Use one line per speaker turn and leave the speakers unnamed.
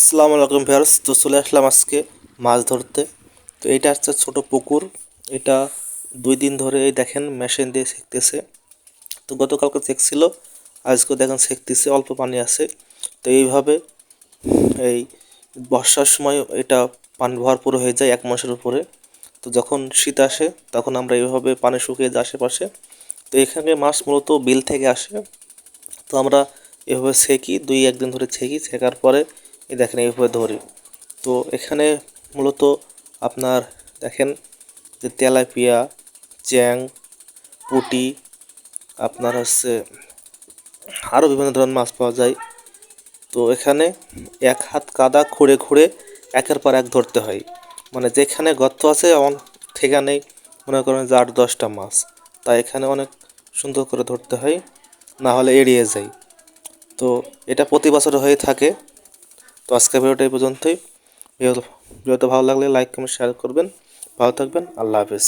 আসসালামু আলাইকুম ভিউয়ার্স, তো চলে আসলাম আজকে মাছ ধরতে। তো এইটা হচ্ছে ছোট পুকুর, এটা দুই দিন ধরে এই দেখেন মেশিন দিয়ে সেঁকতেছে তো গতকালকে সেঁকছিল আজকে দেখেন সেঁকতেছে অল্প পানি আছে। তো এইভাবে এই বর্ষার সময় এটা পানি ভরপুর হয়ে যায় এক মাসের উপরে। তো যখন শীত আসে, তখন আমরা এইভাবে পানি শুকিয়ে যায় আশেপাশে। তো এখানে মাছ মূলত বিল থেকে আসে। তো আমরা এভাবে সেঁকি দুই একদিন ধরে ছেঁকি, ছেঁকার পরে এই দেখেন এইভাবে ধরি তো এখানে মূলত আপনার দেখেন যে তেলাপিয়া, চ্যাং, পুঁটি, আপনার হচ্ছে আরও বিভিন্ন ধরনের মাছ পাওয়া যায়। তো এখানে এক হাত কাদা খুঁড়ে খুঁড়ে একের পর এক ধরতে হয়। মানে যেখানে গর্ত আছে, এমন সেখানেই মনে করেন যে আট দশটা মাছ। তাই এখানে অনেক সুন্দর করে ধরতে হয়, না হলে এড়িয়ে যায়। তো এটা প্রতি বছর হয়ে থাকে। তো আজকে ভিডিওটা এই পর্যন্তই। ভিডিওটা ভালো লাগলে লাইক কমেন্ট শেয়ার করবেন। ভালো থাকবেন। আল্লাহ হাফেজ।